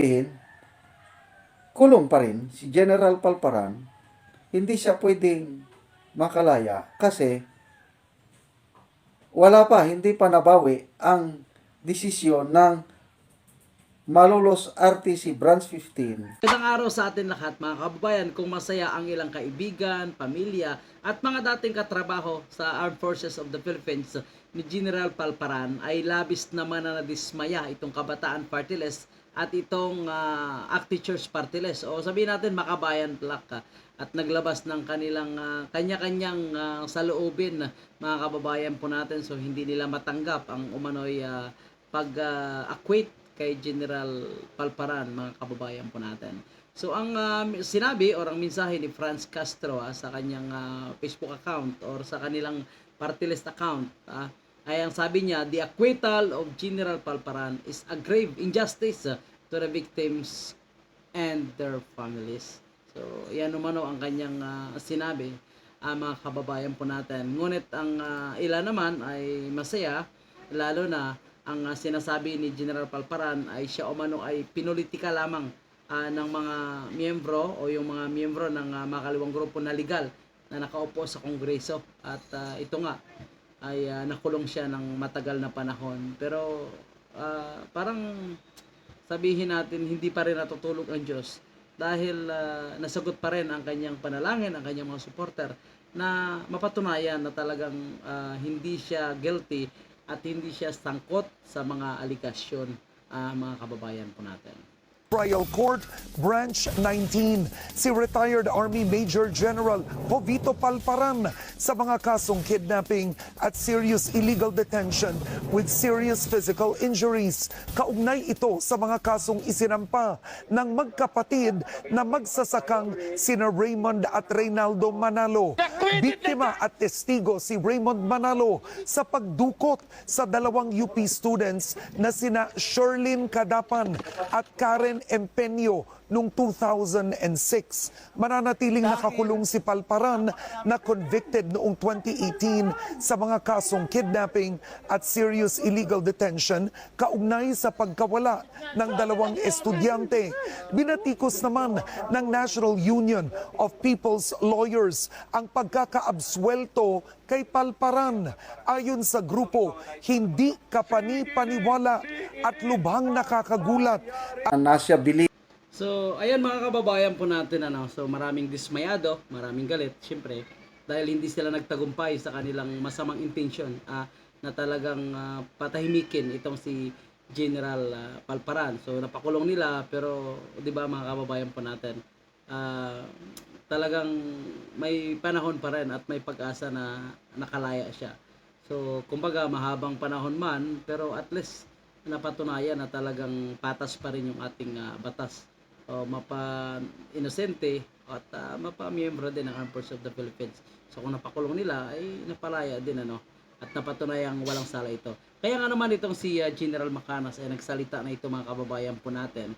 sabihin, kulong pa rin si General Palparan, hindi siya pwedeng makalaya kasi wala pa, hindi pa nabawi ang desisyon ng Malolos RTC Branch 15 Magandang araw sa atin lahat mga kababayan. Kung masaya ang ilang kaibigan, pamilya at mga dating katrabaho sa Armed Forces of the Philippines ni General Palparan ay labis naman na nadismaya itong kabataan party at itong uh, Acti Church party list o sabihin natin makabayan black ka at naglabas ng kanilang ah, kanya-kanyang ah, saloobin mga kababayan po natin so hindi nila matanggap ang umano'y ah, pag-acquit kay General Palparan, mga kababayan po natin. So ang um, sinabi or ang mensahe ni Franz Castro ah, sa kanyang ah, Facebook account or sa kanilang party list account ah, ay ang sabi niya, the acquittal of General Palparan is a grave injustice ah, to the victims and their families. So, yan umano ang kanyang ah, sinabi, ah, mga kababayan po natin. Ngunit ang ah, ilan naman ay masaya, lalo na ang ah, sinasabi ni General Palparan ay siya umano ay pinulitika lamang ah, ng mga miyembro o yung mga miyembro ng ah, makaliwang grupo na legal na nakaupo sa Kongreso. At ah, ito nga ay ah, nakulong siya ng matagal na panahon. Pero ah, parang sabihin natin hindi pa rin natutulog ang Diyos dahil ah, nasagot pa rin ang kanyang panalangin, ang kanyang mga supporter na mapatunayan na talagang ah, hindi siya guilty at hindi siya sangkot sa mga aligasyon ah, mga kababayan po natin. Trial Court, Branch 19, si retired Army Major General Jovito Palparan sa mga kasong kidnapping at serious illegal detention with serious physical injuries. Kaugnay ito sa mga kasong isinampa ng magkapatid na magsasakang sina Raymond at Reynaldo Manalo. Biktima at testigo si Raymond Manalo sa pagdukot sa dalawang UP students na sina Sherlyn Kadapan at Karen Empeño noong 2006. Mananatiling nakakulong si Palparan na convicted noong 2018 sa mga kasong kidnapping at serious illegal detention kaugnay sa pagkawala ng dalawang estudyante. Binatikos naman ng National Union of People's Lawyers ang pagkakaabswelto kay Palparan. Ayon sa grupo, hindi kapani-paniwala at lubhang nakakagulat na siya bili So, ayan mga kababayan po natin, ano, so maraming dismayado, maraming galit, syempre, dahil hindi sila nagtagumpay sa kanilang masamang intention ah, na talagang ah, patahimikin itong si General ah, Palparan. So, napakulong nila, pero, di ba mga kababayan po natin, ah, talagang may panahon pa rin at may pag-asa na nakalaya siya. So, kumbaga, mahabang panahon man, pero at least napatunayan na talagang patas pa rin yung ating ah, batas o mapa-inosente at uh, mapa-miyembro din ng Armed Forces of the Philippines. So kung napakulong nila ay napalaya din ano at napatunayang walang sala ito. Kaya nga naman itong si ah, General Macanas ay nagsalita na ito mga kababayan po natin.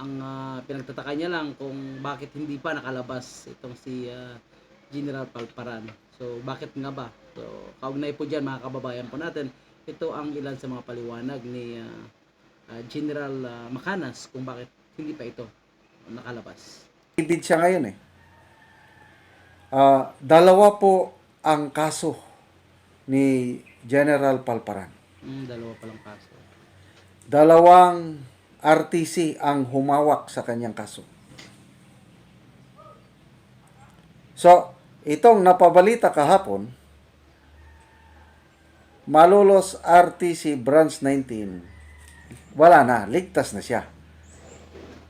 Ang ah, pinagtataka niya lang kung bakit hindi pa nakalabas itong si ah, General Palparan. So bakit nga ba? So kaugnay po diyan mga kababayan po natin. Ito ang ilan sa mga paliwanag ni ah, ah, General ah, Macanas kung bakit hindi pa ito nakalabas. Ibig siya ngayon eh. Ah, dalawa po ang kaso ni General Palparan. Mm, dalawa palang kaso. Dalawang RTC ang humawak sa kanyang kaso. So, itong napabalita kahapon, Malolos RTC Branch 19, wala na, ligtas na siya.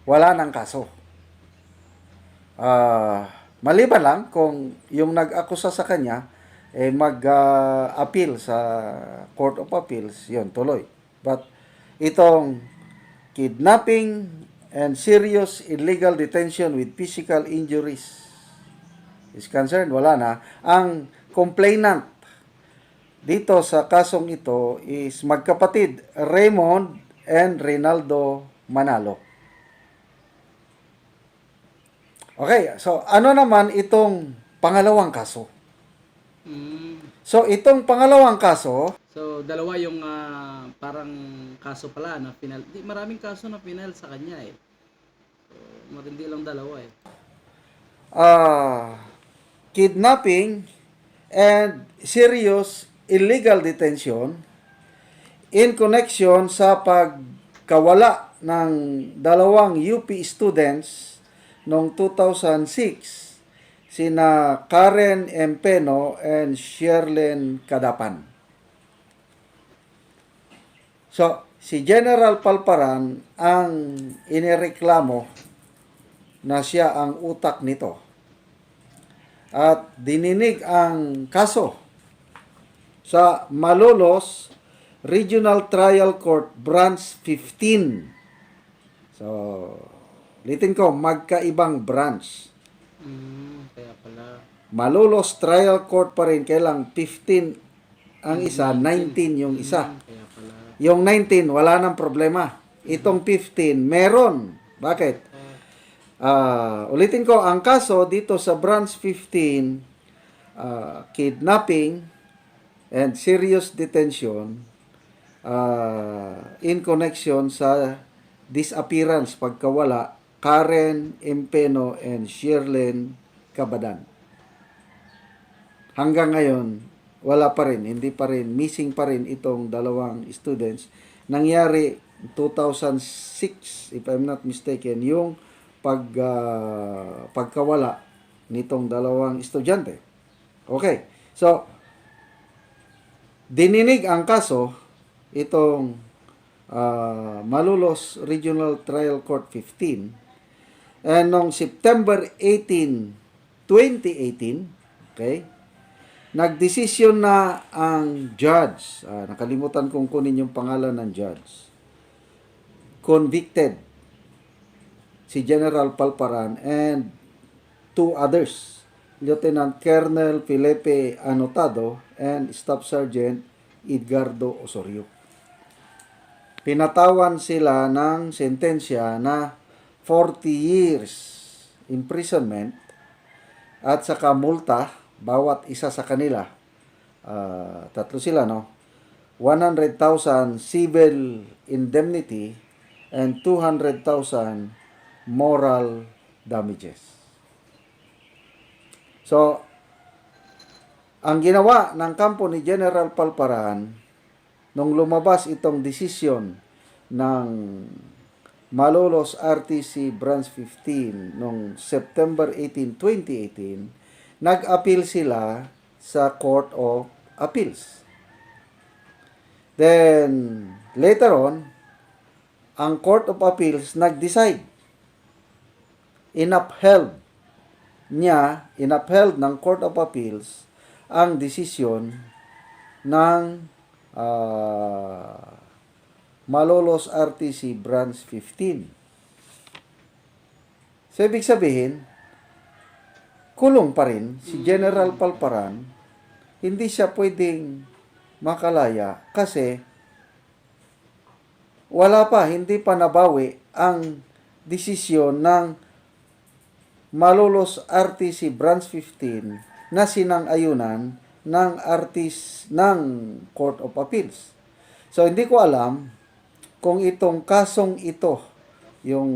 Wala nang kaso. Ah, maliban lang kung yung nag-akusa sa kanya eh mag-appeal sa Court of Appeals, yon tuloy. But itong kidnapping and serious illegal detention with physical injuries is concerned, wala na. Ang complainant dito sa kasong ito is magkapatid Raymond and Reynaldo Manalo. Okay, so ano naman itong pangalawang kaso? Mm, So itong pangalawang kaso, so dalawa yung ah, parang kaso pala na final. Di, maraming kaso na final sa kanya eh. So, matindi lang dalawa eh. ah, kidnapping and serious illegal detention in connection sa pagkawala ng dalawang UP students noong 2006 sina Karen Empeno and Sherlyn Kadapan. So, si General Palparan ang inireklamo na siya ang utak nito. At dininig ang kaso sa Malolos Regional Trial Court Branch 15. So, litin ko, magkaibang branch. Mm, kaya pala. Malolos Trial Court pa rin, kailang 15 ang isa, 19 yung isa. Mm, kaya pala. Yung 19, wala nang problema. Itong 15, meron. Bakit? Ah, ulitin ko, ang kaso dito sa branch 15, ah, kidnapping and serious detention ah, in connection sa disappearance, pagkawala, Karen Empeno and Sherlyn Cabadan. Hanggang ngayon, wala pa rin, hindi pa rin, missing pa rin itong dalawang students. Nangyari 2006, if I'm not mistaken, yung pag, ah, pagkawala nitong dalawang estudyante. Okay, so, dininig ang kaso itong ah, Malulos Regional Trial Court 15 and noong September 18, 2018, okay, nagdesisyon na ang judge, ah, nakalimutan kong kunin yung pangalan ng judge, convicted si General Palparan and two others, Lieutenant Colonel Felipe Anotado and Staff Sergeant Edgardo Osorio. Pinatawan sila ng sentensya na 40 years imprisonment at saka multa bawat isa sa kanila. ah, tatlo sila, no? 100,000 civil indemnity and 200,000 moral damages. So, ang ginawa ng kampo ni General Palparan nung lumabas itong desisyon ng Malolos RTC Branch 15 noong September 18, 2018, nag-appeal sila sa Court of Appeals. Then, later on, ang Court of Appeals nag-decide inapheld niya, inapheld ng Court of Appeals ang desisyon ng ah, Malolos RTC Branch 15. So, ibig sabihin, kulong pa rin si General Palparan, hindi siya pwedeng makalaya kasi wala pa, hindi pa nabawi ang desisyon ng Malolos RTC Branch 15 na sinang-ayunan ng artis ng Court of Appeals. So hindi ko alam kung itong kasong ito, yung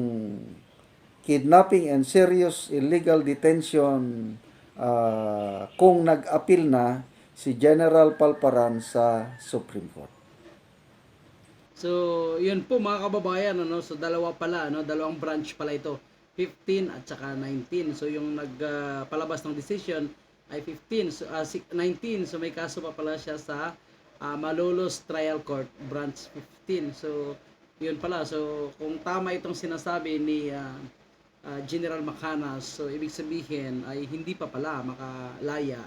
kidnapping and serious illegal detention, ah, kung nag-appeal na si General Palparan sa Supreme Court. So, yun po mga kababayan, ano, so dalawa pala, ano, dalawang branch pala ito. 15 at saka 19. So, yung nagpalabas ng decision ay 15, so, ah, si- 19. So, may kaso pa pala siya sa ah, Malolos Trial Court, branch 15. So, yun pala. So, kung tama itong sinasabi ni ah, ah, General Macanas, so ibig sabihin ay hindi pa pala makalaya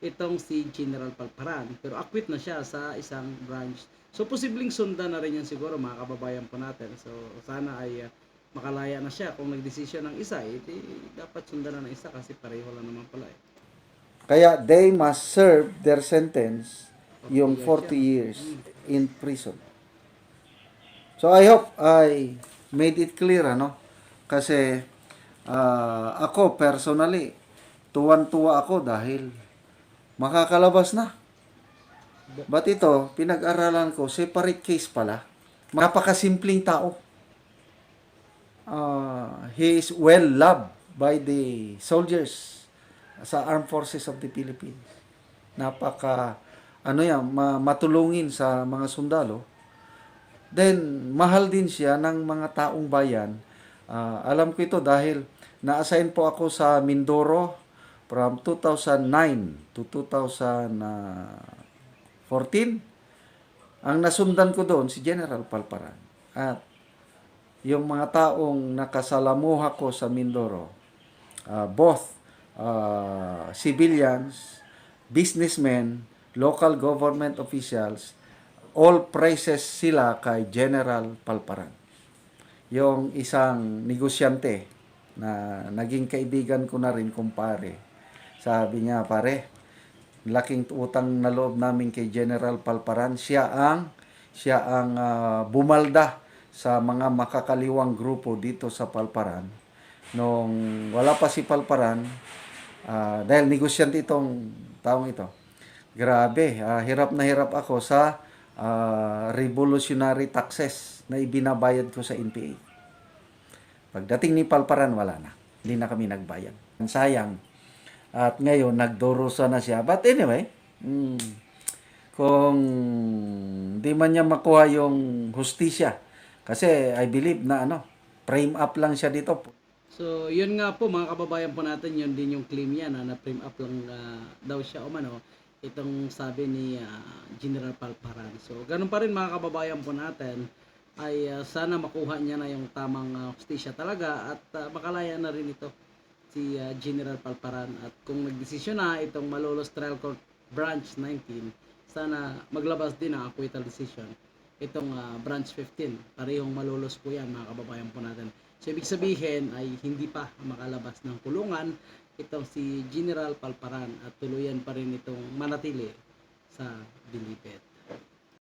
itong si General Palparan. Pero acquit na siya sa isang branch. So posibleng sundan na rin yan siguro mga kababayan po natin. So sana ay ah, makalaya na siya. Kung nagdesisyon ng isa, eh, di, dapat sundan na ng isa kasi pareho lang naman pala eh. Kaya they must serve their sentence yung 40 40 years in prison. So I hope I made it clear ano kasi ah, ako personally tuwan-tuwa ako dahil makakalabas na. But ito, pinag-aralan ko, separate case pala. Napakasimpleng tao. uh, he is well loved by the soldiers sa Armed Forces of the Philippines. Napaka ano yan, ma- matulungin sa mga sundalo. Then, mahal din siya ng mga taong bayan. Ah, alam ko ito dahil na-assign po ako sa Mindoro from 2009 to 2014. Ang nasundan ko doon si General Palparan. At yung mga taong nakasalamuha ko sa Mindoro, ah, both ah, civilians, businessmen, local government officials, all praises sila kay General Palparan. Yung isang negosyante na naging kaibigan ko na rin kumpare. Sabi niya, pare, laking utang na loob namin kay General Palparan. Siya ang siya ang ah, bumalda sa mga makakaliwang grupo dito sa Palparan. Nung wala pa si Palparan, ah, dahil negosyante itong taong ito, grabe, ah, hirap na hirap ako sa ah, revolutionary taxes na ibinabayad ko sa NPA. Pagdating ni Palparan, wala na. Hindi na kami nagbayad. Sayang. At ngayon, nagdurusa na siya. But anyway, mm, kung di man niya makuha yung hustisya, kasi I believe na ano, frame up lang siya dito. So, yun nga po mga kababayan po natin, yun din yung claim niya na na-frame up lang ah, daw siya o mano itong sabi ni ah, General Palparan. So, ganun pa rin mga kababayan po natin ay ah, sana makuha niya na yung tamang uh, talaga at ah, makalaya na rin ito si ah, General Palparan. At kung nagdesisyon na itong Malolos Trial Court Branch 19 sana maglabas din ng acquittal decision itong ah, branch 15 parehong malolos po yan mga kababayan po natin. So ibig sabihin ay hindi pa makalabas ng kulungan itong si General Palparan at tuluyan pa rin itong manatili sa Bilibet